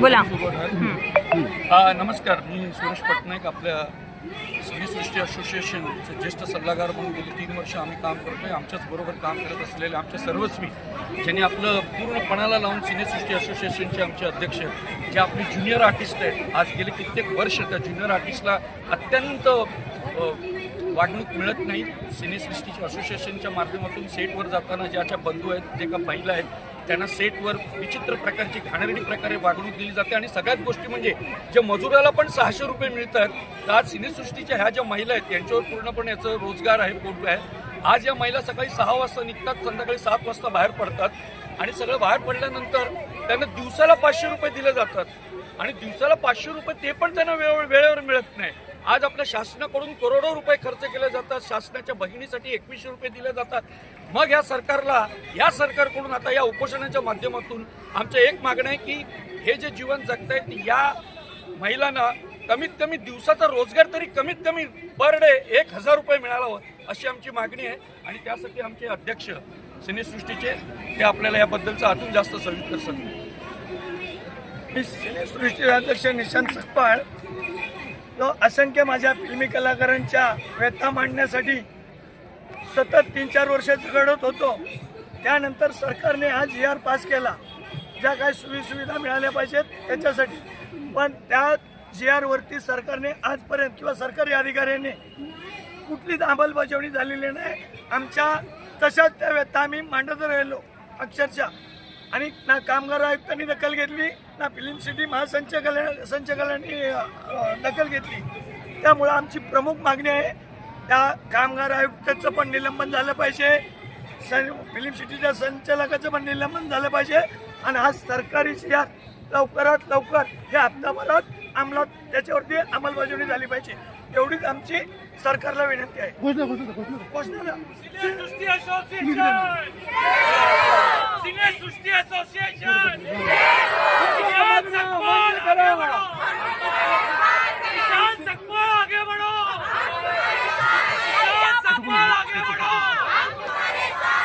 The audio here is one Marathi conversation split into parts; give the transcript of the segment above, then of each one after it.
बोला. नमस्कार. मी सुरेश पटनायक आपल्या सिनेसृष्टी असोसिएशनचे ज्येष्ठ सल्लागार म्हणून गेली तीन वर्ष आम्ही काम करतोय आमच्याच बरोबर काम करत असलेले आमचे सर्वस्वी ज्यांनी आपलं पूर्णपणाला लावून सिनेसृष्टी असोसिएशनचे आमचे अध्यक्ष जे आपले ज्युनियर आर्टिस्ट आहेत. आज गेले कित्येक वर्ष त्या ज्युनियर आर्टिस्टला अत्यंत वागणूक मिळत नाही. सिनेसृष्टीच्या असोसिएशनच्या माध्यमातून सेटवर जाताना ज्याच्या बंधू आहेत जे का महिला आहेत त्यांना सेटवर विचित्र प्रकारची घाणेरडी प्रकारे वागणूक दिली जाते. आणि सगळ्यात गोष्टी म्हणजे ज्या मजुराला पण सहाशे रुपये मिळतात तर आज सिनेसृष्टीच्या ह्या ज्या महिला आहेत त्यांच्यावर पूर्णपणे याचं रोजगार आहे पोट आहे. आज या महिला सकाळी सहा वाजता निघतात संध्याकाळी सात वाजता बाहेर पडतात. आणि सगळं बाहेर पडल्यानंतर त्यांना दिवसाला पाचशे रुपये दिले जातात. आणि दिवसाला पाचशे रुपये ते पण त्यांना वेळेवर मिळत नाही. आज आपल्या शासनाकडून करोडो रुपये खर्च केले जातात. शासनाच्या बहिणीसाठी एकवीसशे रुपये दिले जातात. मग या सरकारला या सरकारकडून आता या उपोषणाच्या माध्यमातून आमचं एक मागणं आहे की हे जे जीवन जगतायत या महिलांना कमीत कमी दिवसाचा रोजगार तरी कमीत कमी पर डे एक हजार रुपये मिळाला हवं अशी आमची मागणी आहे. आणि त्यासाठी आमचे अध्यक्ष सिनेसृष्टीचे ते आपल्याला याबद्दलचं अजून जास्त सविस्तर सांगतील. मी सिनेसृष्टी अध्यक्ष निशांत सकपाळ असंख्य माझ्या फिल्मी कलाकारांच्या व्यथा मांडण्यासाठी सतत तीन चार वर्ष झगडत होतो. त्यानंतर सरकारने हा जी आर पास केला. ज्या काही सोयीसुविधा मिळाल्या पाहिजेत त्याच्यासाठी. पण त्या जी आरवरती सरकारने आजपर्यंत किंवा सरकारी अधिकाऱ्यांनी कुठलीच अंमलबजावणी झालेली नाही. आमच्या तशाच त्या व्यथा आम्ही मांडत राहिलो. अक्षरशः. आणि ना कामगार आयुक्तांनी दखल घेतली ना फिल्म सिटी महासंचालक संचालकांनी दखल घेतली. त्यामुळं आमची प्रमुख मागणी आहे त्या कामगार आयुक्ताचं पण निलंबन झालं पाहिजे सन फिल्म सिटीच्या संचालकाचं पण निलंबन झालं पाहिजे आणि हा सरकारी या लवकरात लवकर या हप्ताभरात अंमलात त्याच्यावरती अंमलबजावणी झाली पाहिजे. एवढीच आमची सरकारला विनंती आहे. घोषणा. Srushti association cine Srushti association Kisan Sakpal आगे बढ़ो! किसान सकपाल आगे बढ़ो! किसान सकपाल आगे बढ़ो!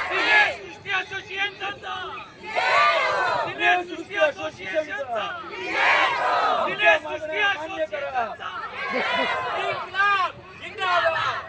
सिने सृष्टी असोसिएशनचा सिने सृष्टी असोसिएशनचा सिने सृष्टी इन्कलाब जिंदाबाद!